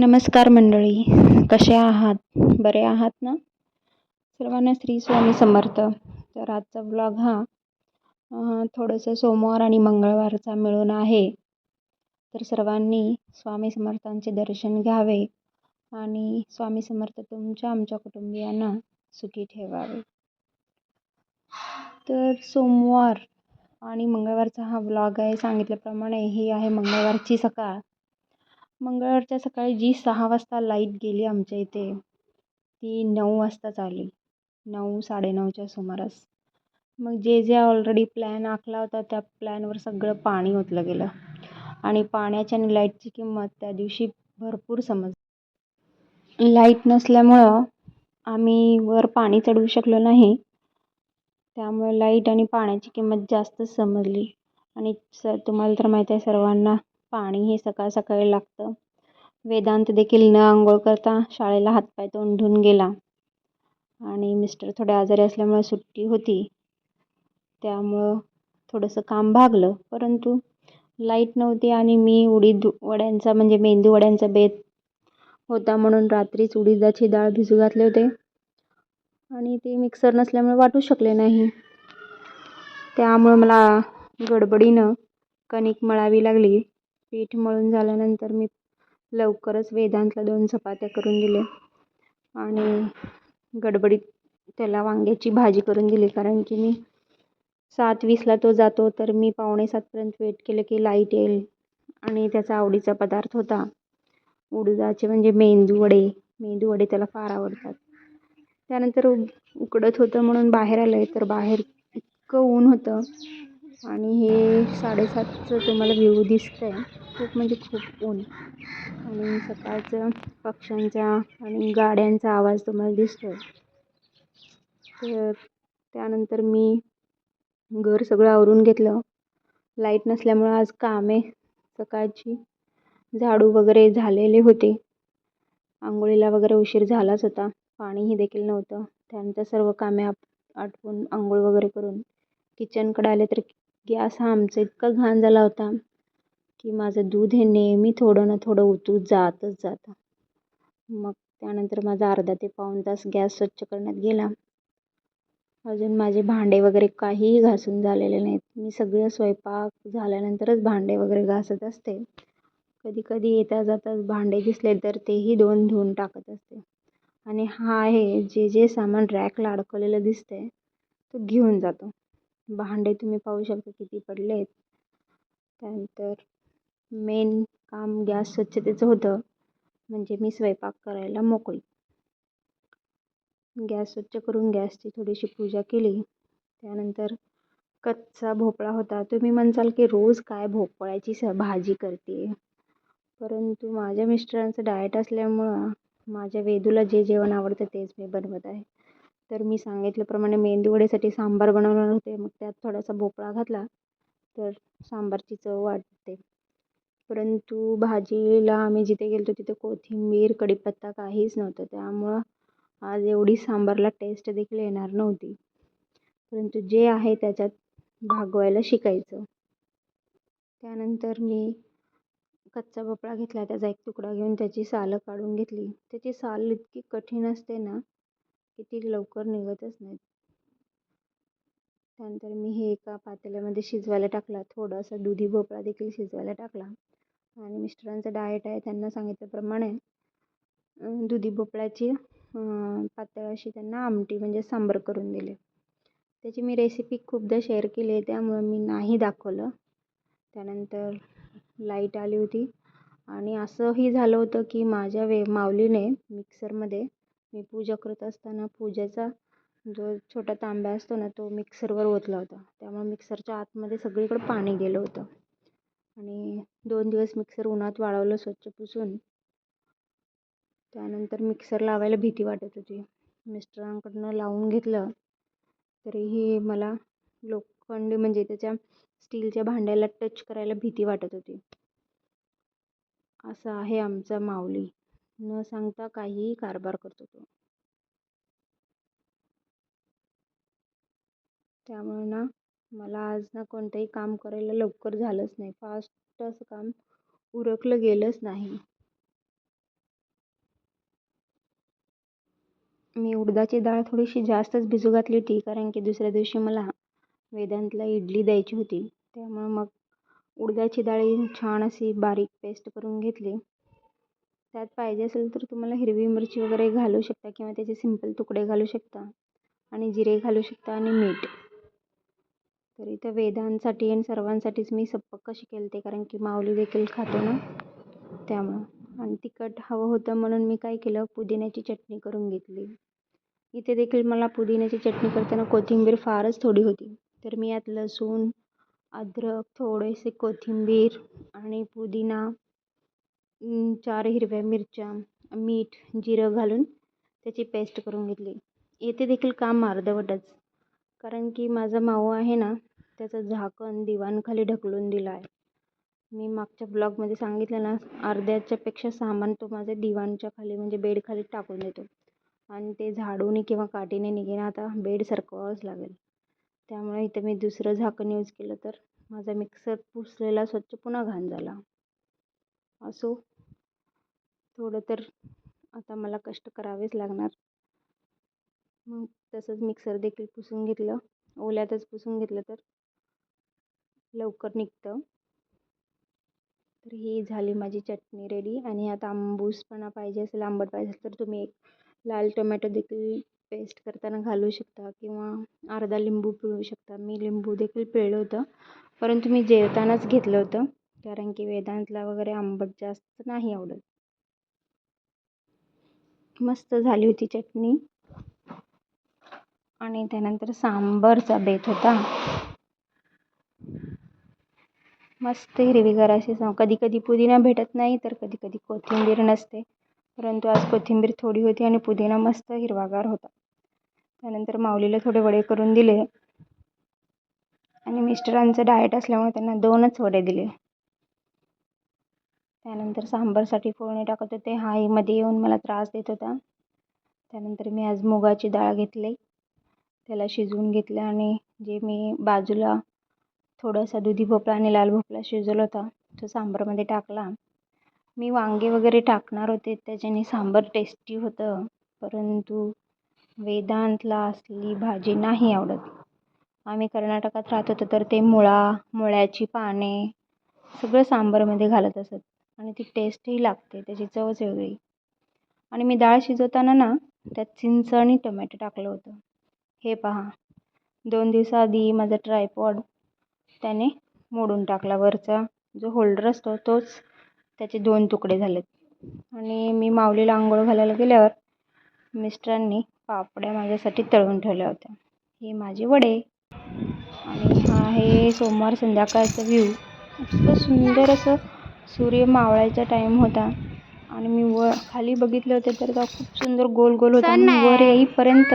नमस्कार मंडळी कसे आहात? बरे आहात ना? सर्वांना श्री स्वामी समर्थ. तर आजचा ब्लॉग हा थोडंसं सोमवार आणि मंगळवारचा मिळून आहे. तर सर्वांनी स्वामी समर्थांचे दर्शन घ्यावे आणि स्वामी समर्थ तुमच्या आमच्या कुटुंबियांना सुखी ठेवावे. तर सोमवार आणि मंगळवारचा हा ब्लॉग आहे. सांगितल्याप्रमाणे ही आहे मंगळवारची सकाळ. मंगळवारच्या सकाळी जी सहा वाजता लाइट गेली आमच्या इथे ती नऊ वाजताच आली. नऊ साडेनऊच्या सुमारास. मग जे जे ऑलरेडी प्लॅन आखला होता त्या प्लॅनवर सगळं पाणी ओतलं गेलं. आणि पाण्याच्या आणि लाईटची किंमत त्या दिवशी भरपूर समज लाइट नसल्यामुळं आम्ही वर पाणी चढवू शकलो नाही. त्यामुळे लाइट आणि पाण्याची किंमत जास्तच समजली. आणि स तुम्हाला तर माहीत आहे सर्वांना पाणी हे सकाळ सकाळी लागतं. वेदांत देखील न आंघोळ करता शाळेला हातपाय तोंड धुवून गेला. आणि मिस्टर थोडे आजारी असल्यामुळे सुट्टी होती. त्यामुळं थोडंसं काम भागलं. परंतु लाइट नव्हती आणि मी उडीद वड्यांचा म्हणजे मेंदू वड्यांचा बेत होता म्हणून रात्रीच उडीदाची डाळ भिजू घातले होते. आणि ते मिक्सर नसल्यामुळे वाटू शकले नाही. त्यामुळं मला गडबडीनं कणिक मळावी लागली. पीठ मळून झाल्यानंतर मी लवकरच वेदांतला दोन चपात्या करून दिले आणि गडबडीत त्याला वांग्याची भाजी करून दिली. कारण की मी सात वीसला तो जातो तर मी पावणे सातपर्यंत वेट केलं की लाइट येईल. आणि त्याचा आवडीचा पदार्थ होता उडदाचे म्हणजे मेंदू वडे. मेंदू वडे त्याला फार आवडतात. त्यानंतर उकडत होतं म्हणून बाहेर आलं आहे तर बाहेर इतकं ऊन होतं. आणि हे साडेसातचं तुम्हाला व्ह्यू दिसतं आहे खूप म्हणजे खूप ऊन. आणि सकाळचं पक्ष्यांचा आणि गाड्यांचा आवाज तुम्हाला दिसतो आहे तर त्यानंतर मी घर सगळं आवरून घेतलं. लाइट नसल्यामुळं आज कामे सकाळची झाडू वगैरे झालेले होते. आंघोळीला वगैरे उशीर झालाच होता. पाणीही देखील नव्हतं. त्यानंतर सर्व कामे आप आटपून आंघोळ वगैरे करून किचनकडे आले तर गॅस हा आमचा इतका घाण झाला होता की माझं दूध हे नेहमी थोडं ना थोडं उतू जातच जातं. मग त्यानंतर माझा अर्धा ते पाऊण तास गॅस स्वच्छ करण्यात गेला. अजून माझे भांडे वगैरे काहीही घासून झालेले नाहीत. मी सगळं स्वयंपाक झाल्यानंतरच भांडे वगैरे घासत असते. कधी कधी येता जाताच भांडे दिसले तर तेही दोन धुवून टाकत असते. आणि हा आहे जे जे सामान रॅकला अडकवलेलं दिसतंय तो घेऊन जातो. भांडे तुम्ही पाहू शकता किती पडले आहेत त्यानंतर मेन काम गॅस स्वच्छतेचं होतं. म्हणजे मी स्वयंपाक करायला मोकळी. गॅस स्वच्छ करून गॅसची थोडीशी पूजा केली. त्यानंतर कच्चा भोपळा होता. तुम्ही म्हणसाल की रोज काय भोपळ्याची स भाजी करते. परंतु माझ्या मिस्टरांचं डाएट असल्यामुळं माझ्या वेदूला जे जेवण आवडतं तेच मी बनवत आहे. तर मी सांगितल्याप्रमाणे मेंदूवडेसाठी सांबार बनवणार होते. मग त्यात थोडासा भोपळा घातला तर सांबारची चव वाढते. परंतु भाजीला आम्ही जिथे गेलो तिथे कोथिंबीर कढीपत्ता काहीच नव्हतं. त्यामुळं आज एवढी सांबारला टेस्ट देखील येणार नव्हती. परंतु जे आहे त्याच्यात भागवायला शिकायचं. त्यानंतर मी कच्चा भोपळा घेतला. त्याचा एक तुकडा घेऊन त्याची सालं काढून घेतली. त्याची साल इतकी कठीण असते ना की ती लवकर निघतच नाहीत. त्यानंतर मी हे एका पातेल्यामध्ये शिजवायला टाकला. थोडासा दुधी भोपळा देखील शिजवायला टाकला. आणि मिस्टरांचं डाएट आहे त्यांना सांगितल्याप्रमाणे दुधी भोपळ्याची पातळ अशी त्यांना आमटी म्हणजे सांबर करून दिले. त्याची मी रेसिपी खूपदा शेअर केली आहे त्यामुळं मी नाही दाखवलं. त्यानंतर लाइट आली होती. आणि असंही झालं होतं की माझ्या वे माऊलीने मिक्सरमध्ये मी पूजा करत असताना पूजेचा जो छोटा तांब्या असतो ना तो मिक्सरवर ओतला होता. त्यामुळे मिक्सरच्या आतमध्ये सगळीकडं पाणी गेलं होतं. आणि दोन दिवस मिक्सर उन्हात वाळवलं स्वच्छ पुसून. त्यानंतर मिक्सर लावायला भीती वाटत होती. मिस्टरांकडनं लावून घेतलं तरीही मला लोखंडी म्हणजे त्याच्या स्टीलच्या भांड्याला टच करायला भीती वाटत होती. असं आहे आमचा माऊली. न सांगता काहीही कारभार करतो तो. त्यामुळे ना मला आज ना कोणतंही काम करायला लवकर झालंच नाही. फास्ट असं काम उरकलं गेलंच नाही. मी उडदाची डाळ थोडीशी जास्तच भिजू घातली होती कारण की दुसऱ्या दिवशी मला वेदांतला इडली द्यायची होती. त्यामुळे मग उडदाची डाळ छान अशी बारीक पेस्ट करून घेतली. त्यात पाहिजे असेल तर तुम्हाला हिरवी मिरची वगैरे घालू शकता किंवा त्याचे सिंपल तुकडे घालू शकता आणि जिरे घालू शकता आणि मीठ. तर इथं वेदांसाठी आणि सर्वांसाठीच मी सप्पक कशी केली कारण की माऊली देखील खातो ना त्यामुळं. आणि तिखट हवं होतं म्हणून मी काय केलं पुदिन्याची चटणी करून घेतली. इथे देखील मला पुदिन्याची चटणी करताना कोथिंबीर फारच थोडी होती. तर मी यात लसूण अद्रक थोडेसे कोथिंबीर आणि पुदिना चार हिरव्या मिरच्या मीठ जिरं घालून त्याची पेस्ट करून घेतली. येथे देखील काम अर्धवटच. कारण की माझा मावो आहे ना त्याचं झाकण दिवाणखाली ढकलून दिलं आहे मी मागच्या ब्लॉगमध्ये सांगितलं ना अर्ध्याच्यापेक्षा सामान तो माझ्या दिवाणच्या खाली म्हणजे बेडखाली टाकून देतो. आणि ते झाडूने किंवा काठीने निघेन आता बेड सरकवावंच लागेल. त्यामुळे इथं मी दुसरं झाकण यूज केलं तर माझा मिक्सर पुसलेला स्वच्छ पुन्हा घाण झाला. असो. थोडं तर आता मला कष्ट करावेच लागणार. मग तसंच मिक्सर देखील पुसून घेतलं. ओल्यातच पुसून घेतलं तर लवकर निघतं. तर ही झाली माझी चटणी रेडी आणि आता आंबूसपणा पाहिजे असेल आंबट पाहिजे असेल तर तुम्ही एक लाल टोमॅटो देखील पेस्ट करताना घालू शकता किंवा अर्धा लिंबू पिळू शकता. मी लिंबू देखील पिळलं होतं परंतु मी जेवतानाच घेतलं होतं. कारण की वेदांतला वगैरे आंबट जास्त नाही आवडत. मस्त झाली होती चटणी. आणि त्यानंतर सांबारचा बेत होता. मस्त हिरवीगार अशी कधी कधी पुदिना भेटत नाही तर कधी कधी कोथिंबीर नसते. परंतु आज कोथिंबीर थोडी होती आणि पुदिना मस्त हिरवागार होता. त्यानंतर माऊलीला थोडे वडे करून दिले. आणि मिस्टरांचं डाएट असल्यामुळे त्यांना दोनच वडे दिले. त्यानंतर सांबारसाठी फोडणी टाकत होते. हा मध्ये येऊन मला त्रास देत होता. त्यानंतर मी आज मुगाची डाळ घेतली. त्याला शिजवून घेतलं आणि जे मी बाजूला थोडासा दुधी भोपळा आणि लाल भोपळा शिजवला होता तो सांबारमध्ये टाकला. मी वांगे वगैरे टाकणार होते त्याच्याने सांबार टेस्टी होतं. परंतु वेदांतला असली भाजी नाही आवडत. आम्ही कर्नाटकात राहत होतो तर ते मुळा मुळ्याची पाने सगळं सांबारमध्ये घालत असत. आणि ती टेस्टही लागते त्याची चवच वेगळी आणि मी डाळ शिजवताना ना त्यात चिंच आणि टोमॅटो टाकलं होतं. हे पहा. दोन दिवसाआधी माझा ट्रायपॉड त्याने मोडून टाकला वरचा. जो होल्डर असतो तोच त्याचे दोन तुकडे झालेत. आणि मी माऊलीला आंघोळ घालायला गेल्यावर मिस्टरांनी पापड्या माझ्यासाठी तळून ठेवल्या होत्या. हे माझे वडे. आणि हा आहे सोमवार संध्याकाळचा व्ह्यू इतकं सुंदर असं सूर्य मावळायचा टाईम होता. आणि मी वर खाली बघितले होते तर तो खूप सुंदर गोल गोल होता आणि वर येईपर्यंत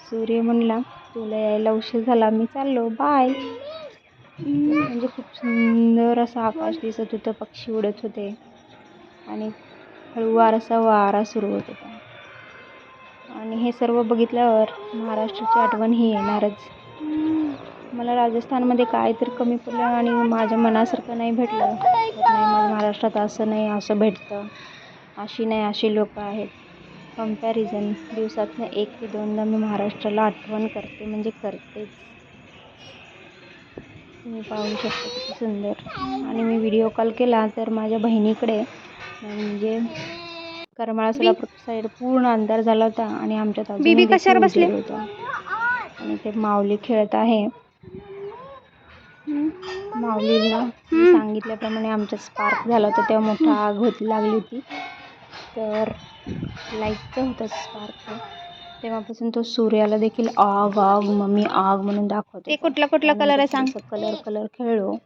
सूर्य म्हणला तुला यायला उशीर झाला. मी चाललो. बाय म्हणजे खूप सुंदर असं आकाश दिसत होतं. पक्षी उडत होते. आणि हळूवार असा वारा सुरू होत होता. आणि हे सर्व बघितल्यावर महाराष्ट्राची आठवण ही येणारच. मला राजस्थानमध्ये काय तर कमी पडलं आणि माझ्या मनासारखं नाही भेटलं. नाही माझ्या महाराष्ट्रात असं नाही असं भेटतं. अशी नाही अशी लोकं आहेत. कंपॅरिझन दिवसातनं एक ते दोनदा मी महाराष्ट्राला आठवण करते म्हणजे करतेच. तुम्ही पाहू शकता किती सुंदर. आणि मी व्हिडिओ कॉल केला तर माझ्या बहिणीकडे म्हणजे करमाळा सोलापूर साईड पूर्ण अंधार झाला होता आणि कशावर बसले? होता. आणि ते माऊली खेळत आहे. माऊलीला सांगितल्याप्रमाणे आमच्या स्पार्क झाला होता तेव्हा मोठा आग होती लागली होती. तर लाईटचं होतं स्पार्क तेव्हापासून तो सूर्याला देखील आग आग मम्मी आग म्हणून दाखवतो ते कुठला कुठला कलर आहे सांग? कलर कलर खेळलो.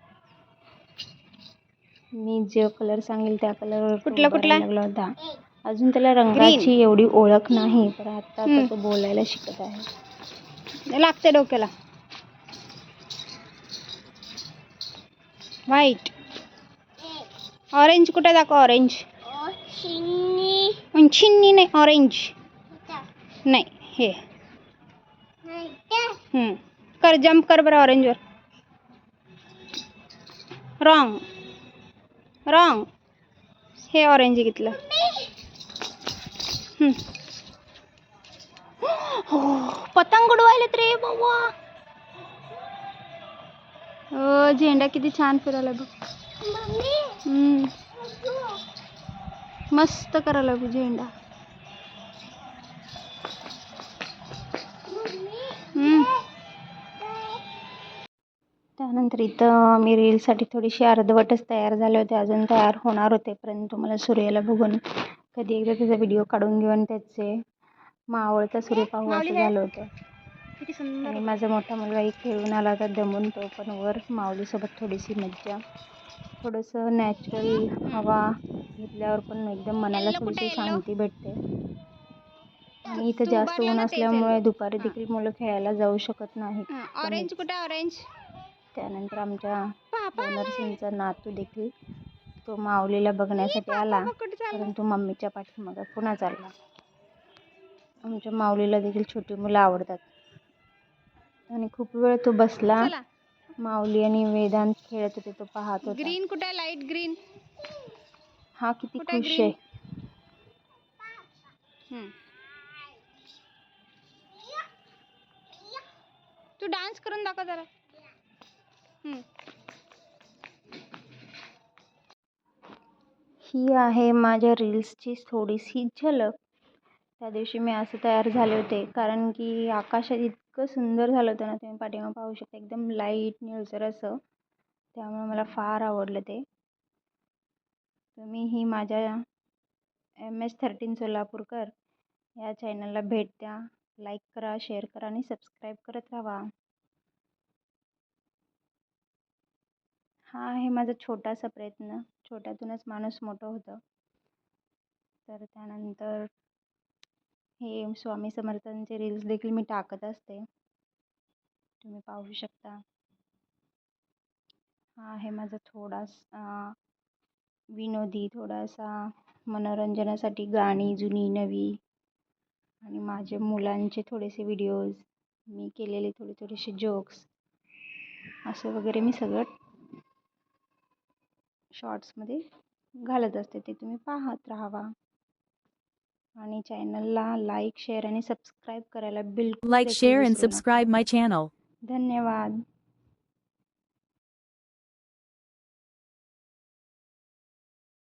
मी जे कलर सांगेल त्या कलर कुठला कुठला? लागला होता. अजून त्याला रंगाची एवढी ओळख नाही पण आता आता तो बोलायला शिकत आहे. लागते डोक्याला. व्हाईट ऑरेंज कुठे दाखव ऑरेंज चिन्नी नाही ऑरेंज नाही हे. हम्म. कर जम्प कर बरं ऑरेंजवर रॉंग रॉंग हे ऑरेंज घेतलं. हम्म. हो पतंग उडवायलेत रे बाबा. हो झेंडा किती छान फिरायला बघ. हम्म. मस्त करायला बघ झेंडा. त्यानंतर इथं मी रीलसाठी थोडीशी अर्धवटच तयार झाले होते. अजून तयार होणार होते परंतु मला सूर्याला बघून कधी एकदा त्याचा व्हिडिओ काढून घेऊन त्याचे मावळता सूर्य पाहू असं झालं होतं. आणि माझा मोठा मुलगा एक खेळून आला होता दमून तो पण वर माऊलीसोबत थोडीशी मज्जा. थोडंसं नॅचरल हवा घेतल्यावर पण एकदम मनाला थोडीशी? शांती भेटते. आणि इथं जास्त ऊन असल्यामुळे. दुपारी देखील मुलं खेळायला जाऊ शकत नाहीत ऑरेंज कुठे ऑरेंज त्यानंतर आमच्या ओनरसिंगचा नातू देखील तो माऊलीला बघण्यासाठी आला परंतु मम्मीच्या पाठीमागं पुन्हा चालला. आमच्या माऊलीला देखील छोटी मुलं आवडतात. आणि खूप वेळ तो बसला. चला. माऊली आणि वेदांत खेळत होते तो पाहत होता. ग्रीन कुठे लाइट ग्रीन. हा किती कुठे खुश green? आहे. तू डान्स करून दाखव जरा. हम्म. ही आहे माझ्या रील्सची थोडीशी झलक. त्या दिवशी मी असं तयार झाले होते. कारण की आकाशात इतकं सुंदर झालं होतं ना तुम्ही पाठीमागं पाहू शकता. एकदम लाइट निळसर असं. त्यामुळे मला फार आवडलं ते. तुम्ही ही माझ्या एम एस थर्टीन सोलापूरकर या चॅनलला भेट द्या. लाईक करा शेअर करा आणि सबस्क्राईब करत राहा. हा आहे माझा छोटासा प्रयत्न. छोट्यातूनच माणूस मोठं होतं. तर त्यानंतर हे स्वामी समर्थांचे रील्स देखील मी टाकत असते. तुम्ही पाहू शकता. हा आहे माझा थोडासा विनोदी थोडासा मनोरंजनासाठी गाणी जुनी नवी आणि माझे मुलांचे थोडेसे व्हिडिओज मी केलेले थोडे थोडेसे जोक्स असं वगैरे मी सगळं शॉर्ट्समध्ये घालत असते. ते तुम्ही पाहत राहावा. आणि चॅनलला लाईक शेअर आणि सबस्क्राईब करायला बिलकुल and विसरू नका. subscribe my channel. धन्यवाद